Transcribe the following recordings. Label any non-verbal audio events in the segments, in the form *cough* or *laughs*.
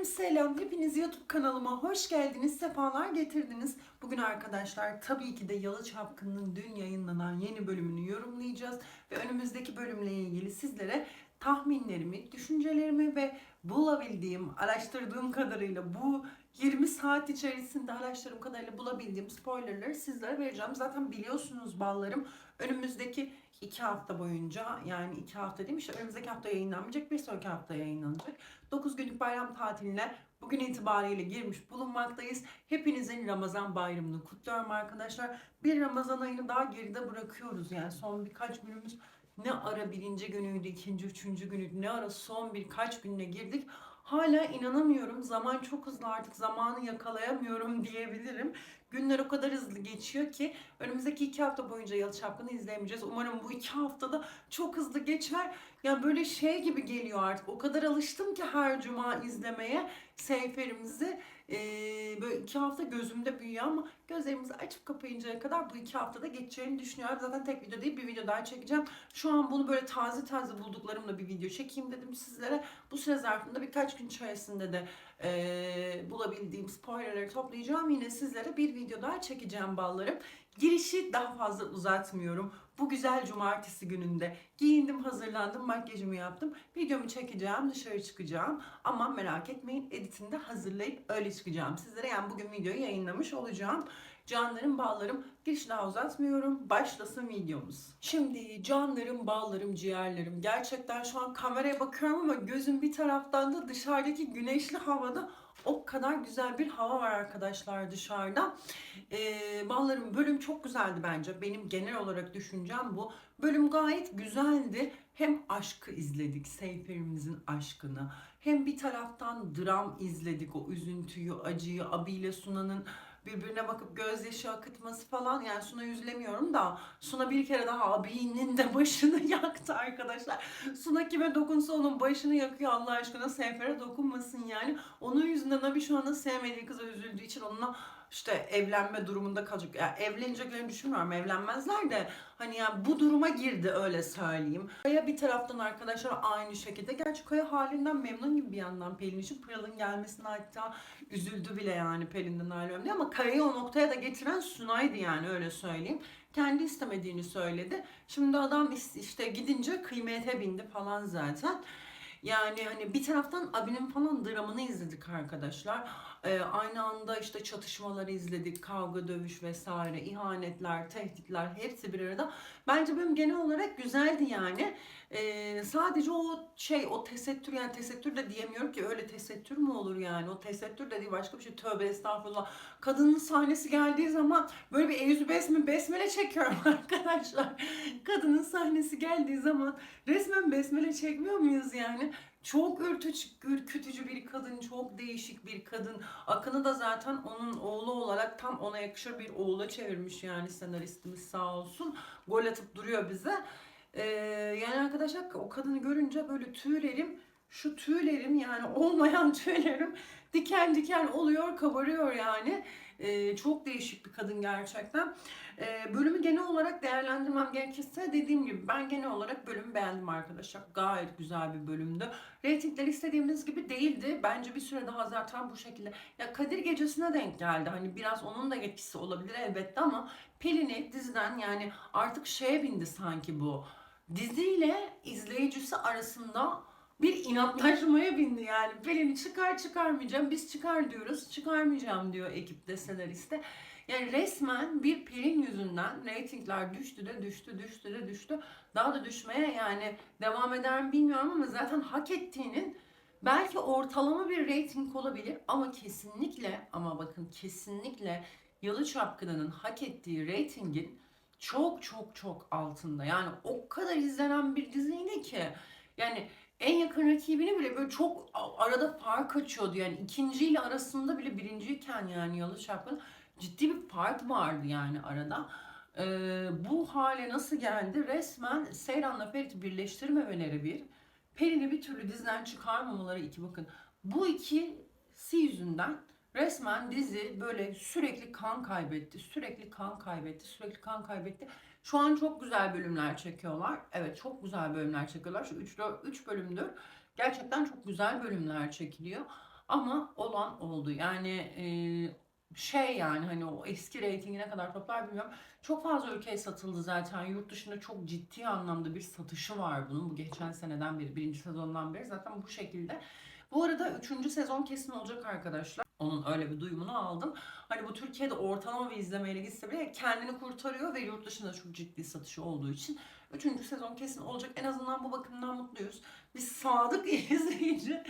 Canlarım selam. Hepiniz YouTube kanalıma hoş geldiniz. Sefalar getirdiniz. Bugün arkadaşlar tabii ki de Yalı Çapkın'ın dün yayınlanan yeni bölümünü yorumlayacağız. Ve önümüzdeki bölümle ilgili sizlere tahminlerimi, düşüncelerimi ve bulabildiğim, araştırdığım kadarıyla bu 20 saat içerisinde araştırdığım kadarıyla bulabildiğim spoilerları sizlere vereceğim. Zaten biliyorsunuz ballarım önümüzdeki iki hafta boyunca yani iki hafta değil mi işte önümüzdeki hafta yayınlanmayacak bir sonraki hafta yayınlanacak. 9 günlük bayram tatiline bugün itibariyle girmiş bulunmaktayız. Hepinizin Ramazan bayramını kutluyorum arkadaşlar. Bir Ramazan ayını daha geride bırakıyoruz yani son birkaç günümüz ne ara birinci günüydü, ikinci, üçüncü günüydü, ne ara son birkaç gününe girdik. Hala inanamıyorum. Zaman çok hızlı artık zamanı yakalayamıyorum *laughs* diyebilirim. Günler o kadar hızlı geçiyor ki önümüzdeki iki hafta boyunca Yalı Çapkın'ı izleyemeyeceğiz. Umarım bu iki haftada çok hızlı geçer. Ya böyle şey gibi geliyor artık. O kadar alıştım ki her cuma izlemeye seyferimizi. Ee, böyle iki hafta gözümde büyüyor ama gözlerimizi açıp kapayıncaya kadar bu iki haftada geçeceğini düşünüyorum. Zaten tek video değil bir video daha çekeceğim. Şu an bunu böyle taze taze bulduklarımla bir video çekeyim dedim sizlere. Bu süre zarfında birkaç gün içerisinde de e, bulabildiğim spoilerleri toplayacağım. Yine sizlere bir video daha çekeceğim ballarım. Girişi daha fazla uzatmıyorum. Bu güzel cumartesi gününde giyindim, hazırlandım, makyajımı yaptım. Videomu çekeceğim, dışarı çıkacağım. Ama merak etmeyin editini de hazırlayıp öyle çıkacağım sizlere. Yani bugün videoyu yayınlamış olacağım. Canlarım, bağlarım, girişi daha uzatmıyorum. Başlasın videomuz. Şimdi canlarım, bağlarım, ciğerlerim. Gerçekten şu an kameraya bakıyorum ama gözüm bir taraftan da dışarıdaki güneşli havada o kadar güzel bir hava var arkadaşlar dışarıda. Ee, ballarım bölüm çok güzeldi bence. Benim genel olarak düşüncem bu. Bölüm gayet güzeldi. Hem aşkı izledik, Seyferimizin aşkını. Hem bir taraftan dram izledik, o üzüntüyü, acıyı, Abi ile Suna'nın birbirine bakıp gözyaşı akıtması falan. Yani Suna üzülemiyorum da Suna bir kere daha abinin de başını *laughs* yaktı arkadaşlar. Suna kime dokunsa onun başını yakıyor Allah aşkına Seyfer'e dokunmasın yani. Onun yüzünden abi şu anda sevmediği kıza üzüldüğü için onunla işte evlenme durumunda kalacak. Yani evleneceklerini düşünmüyorum. Evlenmezler de hani yani bu duruma girdi öyle söyleyeyim. Kaya bir taraftan arkadaşlar aynı şekilde. Gerçi Kaya halinden memnun gibi bir yandan Pelin için. Pırıl'ın gelmesine hatta üzüldü bile yani Pelin'den ayrılıyorum diye. Ama Kaya'yı o noktaya da getiren Sunay'dı yani öyle söyleyeyim. Kendi istemediğini söyledi. Şimdi adam işte gidince kıymete bindi falan zaten. Yani hani bir taraftan abinin falan dramını izledik arkadaşlar. Ee, aynı anda işte çatışmaları izledik, kavga, dövüş vesaire, ihanetler, tehditler hepsi bir arada. Bence benim genel olarak güzeldi yani. Ee, sadece o şey, o tesettür yani tesettür de diyemiyorum ki öyle tesettür mü olur yani? O tesettür dediği başka bir şey. Tövbe estağfurullah. Kadının sahnesi geldiği zaman böyle bir eyyüzü besme, besmele çekiyorum *laughs* arkadaşlar. Kadının sahnesi geldiği zaman resmen besmele çekmiyor muyuz yani? Çok ürkütücü, ürkütücü bir kadın, çok değişik bir kadın. Akın'ı da zaten onun oğlu olarak tam ona yakışır bir oğula çevirmiş yani senaristimiz sağ olsun. Gol atıp duruyor bize. Ee, yani arkadaşlar o kadını görünce böyle tüylerim, şu tüylerim yani *laughs* olmayan tüylerim diken diken oluyor, kabarıyor yani. Ee, çok değişik bir kadın gerçekten. Ee, bölümü genel olarak değerlendirmem gerekirse dediğim gibi ben genel olarak bölümü beğendim arkadaşlar. Gayet güzel bir bölümdü. Ratingler istediğimiz gibi değildi. Bence bir süre daha zaten bu şekilde. Ya Kadir Gecesi'ne denk geldi. Hani biraz onun da etkisi olabilir elbette ama Pelin'i diziden yani artık şeye bindi sanki bu. Diziyle izleyicisi arasında bir inatlaşmaya bindi yani. Pelin'i çıkar çıkarmayacağım. Biz çıkar diyoruz. Çıkarmayacağım diyor ekipte senariste. Yani resmen bir Pelin yüzünden reytingler düştü de düştü düştü de düştü. Daha da düşmeye yani devam eder mi bilmiyorum ama zaten hak ettiğinin belki ortalama bir reyting olabilir ama kesinlikle ama bakın kesinlikle Yalı Çapkını'nın hak ettiği reytingin çok çok çok altında. Yani o kadar izlenen bir diziydi ki yani en yakın rakibini bile böyle çok arada fark açıyordu. Yani ikinciyle arasında bile birinciyken yani Yalı Çapkını ciddi bir fark vardı yani arada. Ee, bu hale nasıl geldi? Resmen Seyran'la Ferit'i birleştirmemeleri bir. Pelin'i bir türlü diziden çıkarmamaları iki bakın. Bu ikisi yüzünden resmen dizi böyle sürekli kan kaybetti. Sürekli kan kaybetti. Sürekli kan kaybetti. Şu an çok güzel bölümler çekiyorlar. Evet çok güzel bölümler çekiyorlar. Şu 3 3 bölümdür. Gerçekten çok güzel bölümler çekiliyor. Ama olan oldu. Yani e, şey yani hani o eski reytingi ne kadar toplar bilmiyorum. Çok fazla ülkeye satıldı zaten. Yurt dışında çok ciddi anlamda bir satışı var bunun. Bu geçen seneden beri, birinci sezondan beri zaten bu şekilde. Bu arada üçüncü sezon kesin olacak arkadaşlar. Onun öyle bir duyumunu aldım. Hani bu Türkiye'de ortalama bir izlemeyle gitse bile kendini kurtarıyor ve yurt dışında çok ciddi satışı olduğu için üçüncü sezon kesin olacak. En azından bu bakımdan mutluyuz. Biz sadık *laughs* izleyici,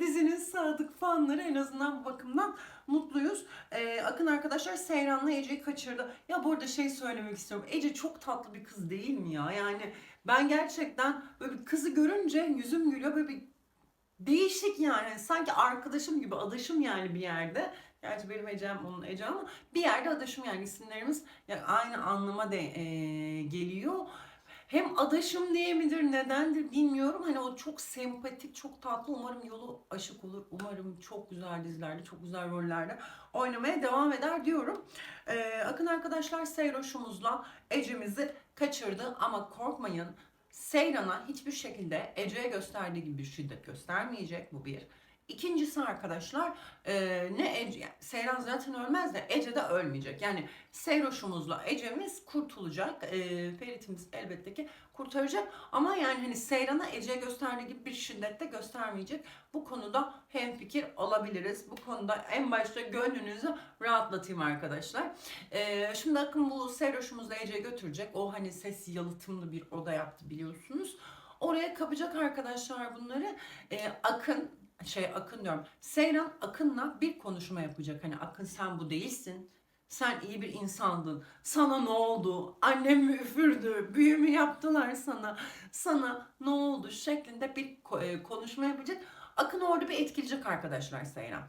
dizinin sadık fanları en azından bu bakımdan mutluyuz. Ee, Akın arkadaşlar Seyran'la Ece'yi kaçırdı. Ya bu arada şey söylemek istiyorum. Ece çok tatlı bir kız değil mi ya? Yani ben gerçekten böyle bir kızı görünce yüzüm gülüyor. Böyle bir değişik yani. Sanki arkadaşım gibi, adaşım yani bir yerde. Gerçi benim Ecem onun Ece ama bir yerde adaşım yani isimlerimiz yani aynı anlama de e, geliyor. Hem adaşım diye midir, nedendir bilmiyorum. Hani o çok sempatik, çok tatlı. Umarım yolu aşık olur. Umarım çok güzel dizilerde, çok güzel rollerde oynamaya devam eder diyorum. Ee, Akın arkadaşlar Seyroş'umuzla Ece'mizi kaçırdı ama korkmayın. Seyran'a hiçbir şekilde Ece'ye gösterdiği gibi bir şiddet göstermeyecek bu bir. İkincisi arkadaşlar e, ne Ece, yani Seyran zaten ölmez de Ece de ölmeyecek. Yani Seyroş'umuzla Ece'miz kurtulacak. E, Ferit'imiz elbette ki kurtaracak. Ama yani hani Seyran'a Ece'ye gösterdiği gibi bir şiddet de göstermeyecek. Bu konuda hemfikir olabiliriz. Bu konuda en başta gönlünüzü rahatlatayım arkadaşlar. E, şimdi Akın bu Seyroş'umuzla Ece'ye götürecek. O hani ses yalıtımlı bir oda yaptı biliyorsunuz. Oraya kapacak arkadaşlar bunları. E, Akın şey Akın diyorum. Seyran Akın'la bir konuşma yapacak. Hani Akın sen bu değilsin. Sen iyi bir insandın. Sana ne oldu? Annem mi üfürdü? Büyü mü yaptılar sana? Sana ne oldu? Şeklinde bir e, konuşma yapacak. Akın orada bir etkileyecek arkadaşlar Seyran.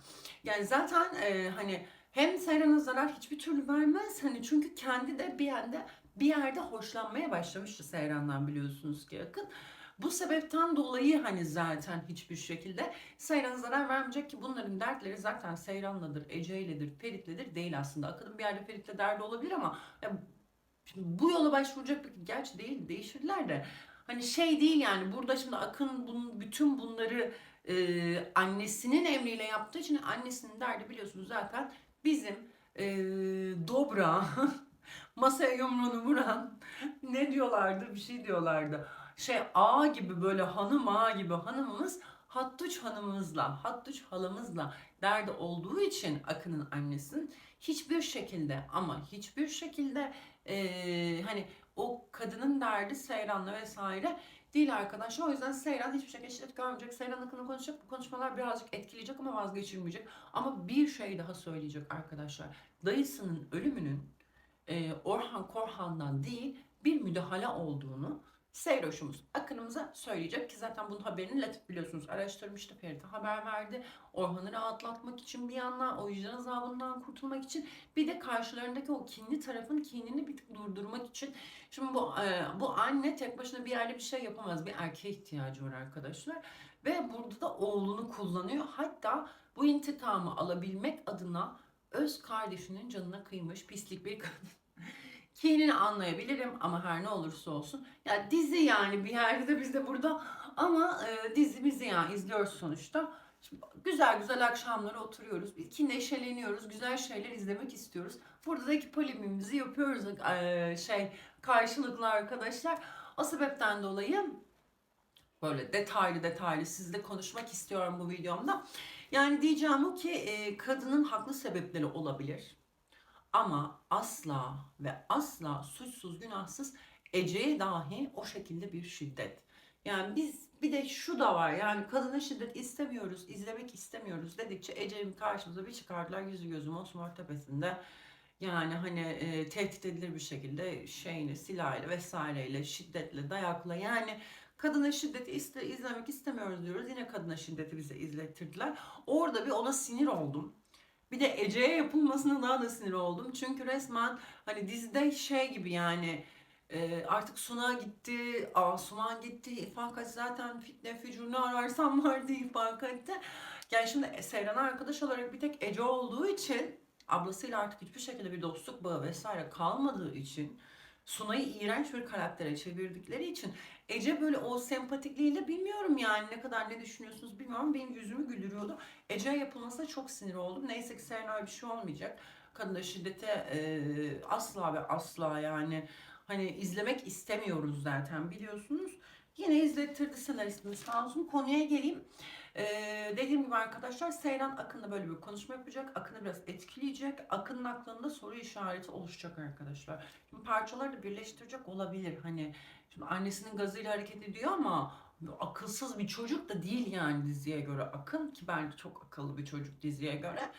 Yani zaten e, hani hem Seyran'a zarar hiçbir türlü vermez. Hani çünkü kendi de bir yerde bir yerde hoşlanmaya başlamıştı Seyran'dan biliyorsunuz ki Akın. Bu sebepten dolayı hani zaten hiçbir şekilde Seyran'a zarar vermeyecek ki bunların dertleri zaten Seyran'ladır, Ece'yledir, Ferit'ledir değil aslında. Akın'ın bir yerde Ferit'le derdi olabilir ama ya, şimdi bu yola başvuracak bir gerçi değil değişirler de. Hani şey değil yani burada şimdi Akın bunun, bütün bunları e, annesinin emriyle yaptığı için annesinin derdi biliyorsunuz zaten bizim e, dobra *laughs* masaya yumruğunu vuran ne diyorlardı? Bir şey diyorlardı şey ağa gibi böyle hanım ağa gibi hanımımız Hattuç hanımımızla, Hattuç halamızla derdi olduğu için Akın'ın annesinin hiçbir şekilde ama hiçbir şekilde eee, hani o kadının derdi Seyran'la vesaire değil arkadaşlar. O yüzden Seyran hiçbir şekilde şiddet görmeyecek. Seyran Akın'ı konuşacak. Bu konuşmalar birazcık etkileyecek ama vazgeçirmeyecek. Ama bir şey daha söyleyecek arkadaşlar. Dayısının ölümünün eee, Orhan Korhan'dan değil bir müdahale olduğunu Seyroş'umuz Akın'ımıza söyleyecek ki zaten bunun haberini Latif biliyorsunuz araştırmıştı Ferit'e haber verdi. Orhan'ı rahatlatmak için bir yandan o vicdan azabından kurtulmak için bir de karşılarındaki o kinli tarafın kinini bir durdurmak için. Şimdi bu e, bu anne tek başına bir yerde bir şey yapamaz. Bir erkeğe ihtiyacı var arkadaşlar. Ve burada da oğlunu kullanıyor. Hatta bu intikamı alabilmek adına öz kardeşinin canına kıymış pislik bir kadın. Kinini anlayabilirim ama her ne olursa olsun. Ya dizi yani bir yerde de biz de burada ama e, dizi yani izliyoruz sonuçta. Şimdi güzel güzel akşamları oturuyoruz. Ki neşeleniyoruz. Güzel şeyler izlemek istiyoruz. Burada da iki polemimizi yapıyoruz e, şey karşılıklı arkadaşlar. O sebepten dolayı böyle detaylı detaylı sizle konuşmak istiyorum bu videomda. Yani diyeceğim o ki e, kadının haklı sebepleri olabilir. Ama asla ve asla suçsuz günahsız Ece'ye dahi o şekilde bir şiddet. Yani biz bir de şu da var yani kadına şiddet istemiyoruz, izlemek istemiyoruz dedikçe Ece'nin karşımıza bir çıkardılar yüzü gözü mosmor tepesinde. Yani hani e, tehdit edilir bir şekilde şeyini silahıyla vesaireyle şiddetle dayakla yani kadına şiddeti iste, izlemek istemiyoruz diyoruz. Yine kadına şiddeti bize izlettirdiler. Orada bir ona sinir oldum. Bir de Ece'ye yapılmasına daha da sinir oldum. Çünkü resmen hani dizide şey gibi yani e, artık Suna gitti, Asuman gitti, İfakat zaten fitne fücur ne ararsam *laughs* vardı İfakat'te. Yani şimdi Seyran arkadaş olarak bir tek Ece olduğu için ablasıyla artık hiçbir şekilde bir dostluk bağı vesaire kalmadığı için Sunay'ı iğrenç bir karaktere çevirdikleri için Ece böyle o sempatikliğiyle bilmiyorum yani ne kadar ne düşünüyorsunuz bilmiyorum benim yüzümü güldürüyordu. Ece yapılmasına çok sinir oldum. Neyse ki Serena öyle bir şey olmayacak. Kadına şiddete e, asla ve asla yani hani izlemek istemiyoruz zaten biliyorsunuz. Yine izlettirdi senaristimiz sağ olsun. Konuya geleyim. Ee, dediğim gibi arkadaşlar Seyran Akın'la böyle bir konuşma yapacak. Akın'ı biraz etkileyecek. Akın'ın aklında soru işareti oluşacak arkadaşlar. Şimdi parçaları da birleştirecek olabilir. Hani şimdi annesinin gazıyla hareket ediyor ama akılsız bir çocuk da değil yani diziye göre Akın ki bence çok akıllı bir çocuk diziye göre.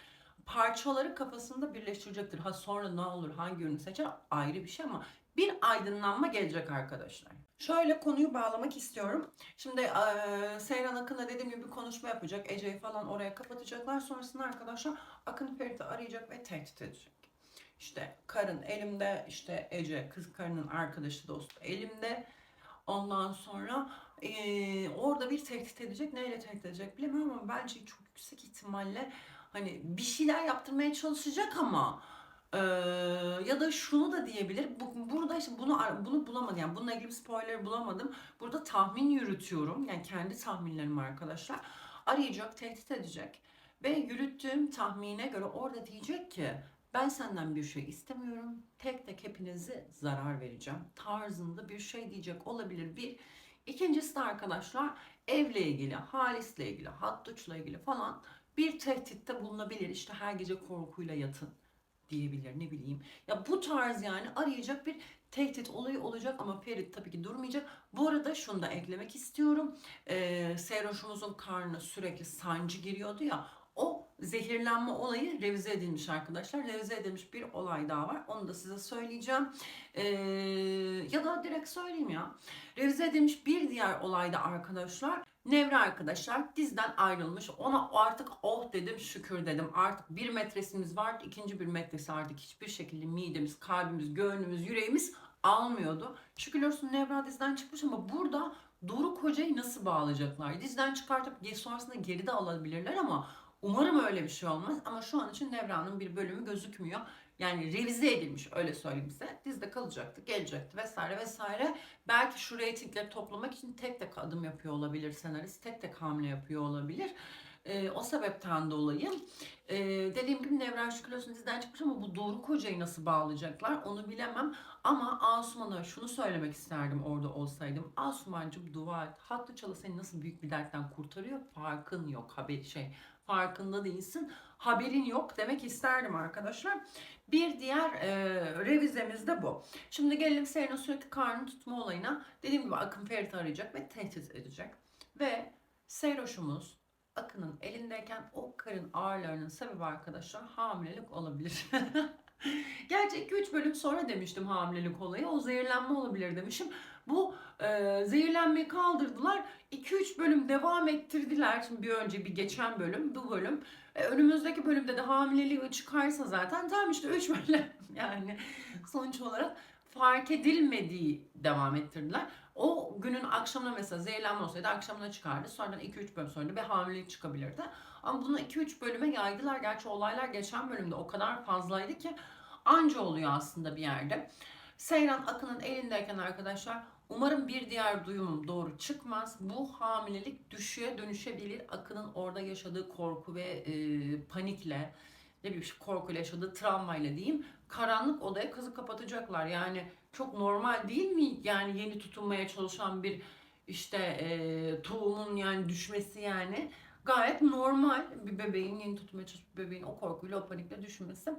Parçaları kafasında birleştirecektir. Ha sonra ne olur hangi ürünü seçer ayrı bir şey ama bir aydınlanma gelecek arkadaşlar. Şöyle konuyu bağlamak istiyorum. Şimdi eee Seyran Akın'la dediğim gibi bir konuşma yapacak. Ece'yi falan oraya kapatacaklar. Sonrasında arkadaşlar Akın Ferit'i arayacak ve tehdit edecek. İşte karın elimde, işte Ece kız karının arkadaşı dostu elimde. Ondan sonra eee, orada bir tehdit edecek. Neyle tehdit edecek bilemiyorum ama bence çok yüksek ihtimalle hani bir şeyler yaptırmaya çalışacak ama ee, ya da şunu da diyebilir. Bu, burada işte bunu bunu bulamadım. Yani bununla ilgili bir spoiler bulamadım. Burada tahmin yürütüyorum. Yani kendi tahminlerim arkadaşlar. Arayacak, tehdit edecek. Ve yürüttüğüm tahmine göre orada diyecek ki ben senden bir şey istemiyorum. Tek tek hepinizi zarar vereceğim. Tarzında bir şey diyecek olabilir. Bir. İkincisi de arkadaşlar evle ilgili, Halis'le ilgili, Hattuç'la ilgili falan bir tehditte bulunabilir. İşte her gece korkuyla yatın diyebilir ne bileyim. Ya bu tarz yani arayacak bir tehdit olayı olacak ama Ferit tabii ki durmayacak. Bu arada şunu da eklemek istiyorum. Ee, Seyroş'umuzun karnına sürekli sancı giriyordu ya. O zehirlenme olayı revize edilmiş arkadaşlar. Revize edilmiş bir olay daha var. Onu da size söyleyeceğim. Ee, ya da direkt söyleyeyim ya. Revize edilmiş bir diğer olayda arkadaşlar Nevre arkadaşlar dizden ayrılmış. Ona artık oh dedim şükür dedim. Artık bir metresimiz vardı. ikinci bir metresi artık hiçbir şekilde midemiz, kalbimiz, gönlümüz, yüreğimiz almıyordu. Şükürler olsun Nevra dizden çıkmış ama burada Doruk Hoca'yı nasıl bağlayacaklar? Dizden çıkartıp sonrasında geri de alabilirler ama umarım öyle bir şey olmaz. Ama şu an için Nevra'nın bir bölümü gözükmüyor. Yani revize edilmiş öyle söyleyeyim size. Dizde kalacaktı, gelecekti vesaire vesaire. Belki şu reytingleri toplamak için tek tek adım yapıyor olabilir senarist. Tek tek hamle yapıyor olabilir. Ee, o sebepten dolayı ee, dediğim gibi Nevra Şükürlüsün diziden çıkmış ama bu Doğru Koca'yı nasıl bağlayacaklar onu bilemem. Ama Asuman'a şunu söylemek isterdim orada olsaydım. Asumancım dua et. Hattı çalı seni nasıl büyük bir dertten kurtarıyor farkın yok haber şey farkında değilsin haberin yok demek isterdim arkadaşlar. Bir diğer e, revizemiz de bu. Şimdi gelelim Serena sürekli karnı tutma olayına. Dediğim gibi Akın Ferit'i arayacak ve tehdit edecek. Ve Seyroş'umuz Akın'ın elindeyken o karın ağrılarının sebebi arkadaşlar hamilelik olabilir. *laughs* Gerçi 2-3 bölüm sonra demiştim hamilelik olayı. O zehirlenme olabilir demişim. Bu e, zehirlenmeyi kaldırdılar. 2-3 bölüm devam ettirdiler. Şimdi bir önce bir geçen bölüm, bu bölüm. E, önümüzdeki bölümde de hamileliği çıkarsa zaten tam işte 3 *laughs* bölüm yani sonuç olarak fark edilmediği devam ettirdiler. O günün akşamına mesela zehirlenme olsaydı akşamına çıkardı. Sonradan 2-3 bölüm sonra bir hamilelik çıkabilirdi. Ama bunu 2-3 bölüme yaydılar. Gerçi olaylar geçen bölümde o kadar fazlaydı ki anca oluyor aslında bir yerde. Seyran Akın'ın elindeyken arkadaşlar umarım bir diğer duyumum doğru çıkmaz. Bu hamilelik düşüğe dönüşebilir. Akın'ın orada yaşadığı korku ve e, panikle ne bileyim korkuyla yaşadığı travmayla diyeyim karanlık odaya kızı kapatacaklar. Yani çok normal değil mi? Yani yeni tutunmaya çalışan bir işte e, tohumun yani düşmesi yani gayet normal bir bebeğin yeni tutmaya çalışan bir bebeğin o korkuyla o panikle düşmesi.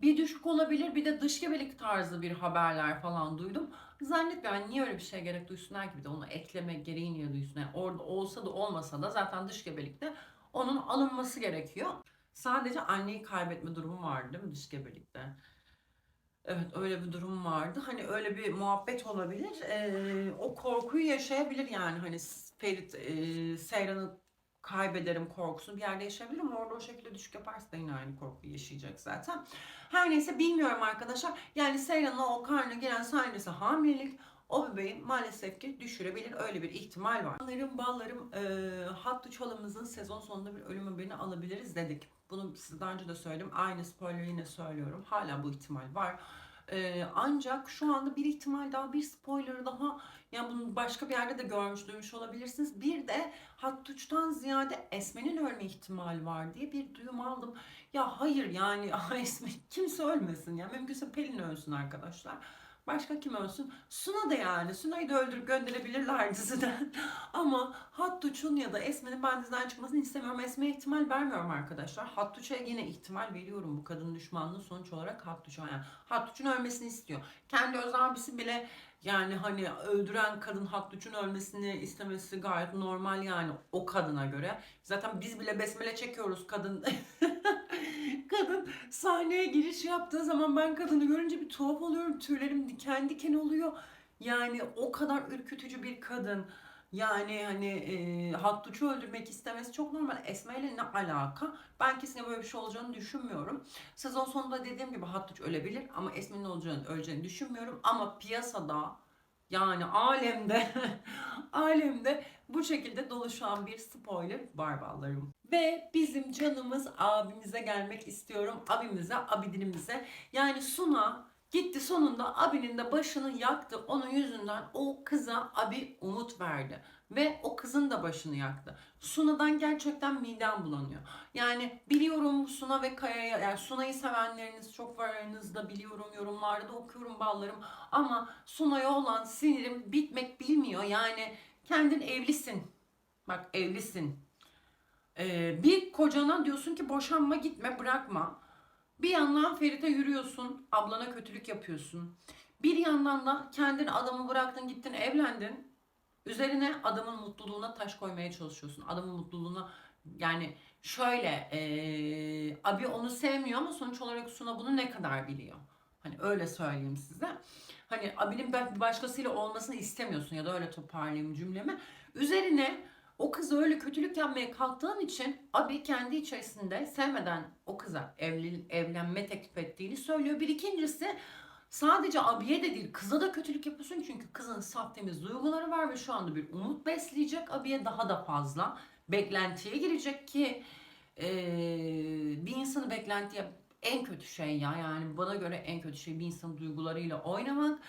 Bir düşük olabilir bir de dış gebelik tarzı bir haberler falan duydum. Zannetmiyorum yani niye öyle bir şey gerek duysunlar ki bir de onu ekleme gereği niye duysunlar. Yani orada olsa da olmasa da zaten dış gebelikte onun alınması gerekiyor. Sadece anneyi kaybetme durumu vardı değil mi dış gebelikte? Evet öyle bir durum vardı. Hani öyle bir muhabbet olabilir. Ee, o korkuyu yaşayabilir yani. Hani Ferit e, Seyran'ı kaybederim korkusunu bir yerde yaşayabilir ama orada o şekilde düşük yaparsa da yine aynı korkuyu yaşayacak zaten. Her neyse bilmiyorum arkadaşlar. Yani Seyran'a o karnına giren sahnesi hamilelik o bebeği maalesef ki düşürebilir. Öyle bir ihtimal var. Ballarım ballarım e, Hattı Çalımızın sezon sonunda bir ölüm haberini alabiliriz dedik. Bunu size daha önce de söyledim. Aynı spoiler yine söylüyorum. Hala bu ihtimal var. Ee, ancak şu anda bir ihtimal daha bir spoiler daha yani bunu başka bir yerde de görmüş duymuş olabilirsiniz. Bir de Hattuç'tan ziyade Esme'nin ölme ihtimali var diye bir duyum aldım. Ya hayır yani *laughs* Esme kimse ölmesin ya mümkünse Pelin ölsün arkadaşlar. Başka kim ölsün? Suna da yani. Suna'yı da öldürüp gönderebilirler *laughs* diziden. Ama Hattuç'un ya da Esme'nin ben diziden çıkmasını istemiyorum. Esme'ye ihtimal vermiyorum arkadaşlar. Hattuç'a yine ihtimal veriyorum bu kadın düşmanlığı sonuç olarak Hattuç'a. Yani Hattuç'un ölmesini istiyor. Kendi öz abisi bile yani hani öldüren kadın Hattuç'un ölmesini istemesi gayet normal yani o kadına göre. Zaten biz bile besmele çekiyoruz kadın. *laughs* kadın sahneye giriş yaptığı zaman ben kadını görünce bir tuhaf oluyorum. Tüylerim diken diken oluyor. Yani o kadar ürkütücü bir kadın. Yani hani e, Hattuç'u öldürmek istemesi çok normal. Esma ile ne alaka? Ben kesinlikle böyle bir şey olacağını düşünmüyorum. Sezon sonunda dediğim gibi Hattuç ölebilir ama Esma'nın olacağını, öleceğini düşünmüyorum. Ama piyasada yani alemde *laughs* alemde bu şekilde doluşan bir spoiler var ballarım. Ve bizim canımız abimize gelmek istiyorum. Abimize, abidinimize. Yani Suna gitti sonunda abinin de başını yaktı. Onun yüzünden o kıza abi umut verdi. Ve o kızın da başını yaktı. Suna'dan gerçekten midem bulanıyor. Yani biliyorum Suna ve Kaya'ya, yani Suna'yı sevenleriniz çok var aranızda biliyorum yorumlarda da okuyorum ballarım. Ama Suna'ya olan sinirim bitmek bilmiyor. Yani kendin evlisin. Bak evlisin. Ee, bir kocana diyorsun ki boşanma gitme bırakma. Bir yandan Ferit'e yürüyorsun, ablana kötülük yapıyorsun. Bir yandan da kendini adamı bıraktın gittin evlendin. Üzerine adamın mutluluğuna taş koymaya çalışıyorsun. Adamın mutluluğuna yani şöyle eee, abi onu sevmiyor ama sonuç olarak Suna bunu ne kadar biliyor. Hani öyle söyleyeyim size. Hani abinin bir başkasıyla olmasını istemiyorsun ya da öyle toparlayayım cümlemi. Üzerine o kıza öyle kötülük yapmaya kalktığın için abi kendi içerisinde sevmeden o kıza evli, evlenme teklif ettiğini söylüyor. Bir ikincisi sadece abiye de değil kıza da kötülük yapıyorsun çünkü kızın saf temiz duyguları var ve şu anda bir umut besleyecek abiye daha da fazla beklentiye girecek ki eee, bir insanı beklentiye en kötü şey ya yani bana göre en kötü şey bir insanın duygularıyla oynamak.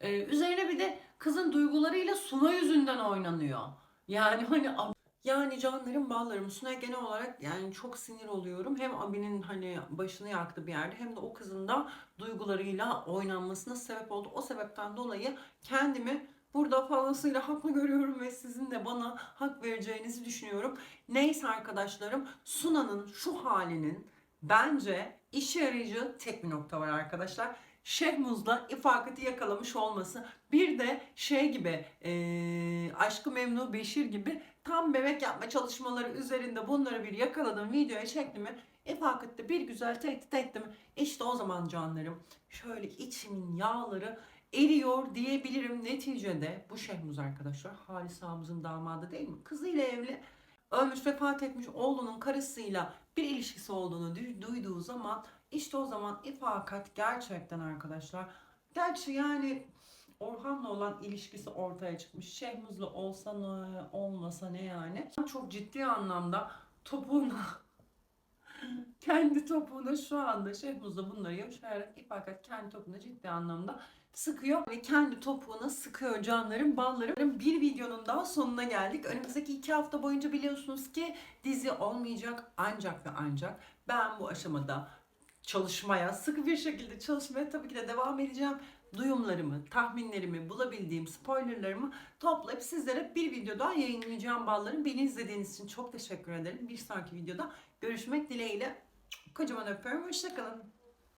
Ee, üzerine bir de kızın duygularıyla Suna yüzünden oynanıyor. Yani hani yani canlarım ballarım Suna'ya genel olarak yani çok sinir oluyorum. Hem abinin hani başını yaktı bir yerde hem de o kızın da duygularıyla oynanmasına sebep oldu. O sebepten dolayı kendimi burada fazlasıyla haklı görüyorum ve sizin de bana hak vereceğinizi düşünüyorum. Neyse arkadaşlarım Suna'nın şu halinin bence işe yarayıcı tek bir nokta var arkadaşlar. Şehmuz'la ifakati yakalamış olması. Bir de şey gibi eee Aşkı Memnu Beşir gibi tam bebek yapma çalışmaları üzerinde bunları bir yakaladım videoya çektim mi ifakatte bir güzel tehdit ettim. İşte o zaman canlarım şöyle içimin yağları eriyor diyebilirim. Neticede bu Şehmuz arkadaşlar Halis Ağamızın damadı değil mi? Kızıyla evli ölmüş vefat etmiş oğlunun karısıyla bir ilişkisi olduğunu du- duyduğu zaman işte o zaman ifakat gerçekten arkadaşlar gerçi yani Orhan'la olan ilişkisi ortaya çıkmış. Şehmuz'la olsa ne olmasa ne yani. Çok ciddi anlamda topuğuna *laughs* kendi topuğuna şu anda Şehmuz'la bunları yaşayarak ifakat kendi topuğuna ciddi anlamda sıkıyor ve kendi topuğuna sıkıyor canlarım, ballarım. Bir videonun daha sonuna geldik. Önümüzdeki iki hafta boyunca biliyorsunuz ki dizi olmayacak ancak ve ancak ben bu aşamada çalışmaya, sıkı bir şekilde çalışmaya tabii ki de devam edeceğim. Duyumlarımı, tahminlerimi, bulabildiğim spoilerlarımı toplayıp sizlere bir video daha yayınlayacağım ballarım. Beni izlediğiniz için çok teşekkür ederim. Bir sonraki videoda görüşmek dileğiyle. Kocaman öpüyorum. Hoşçakalın.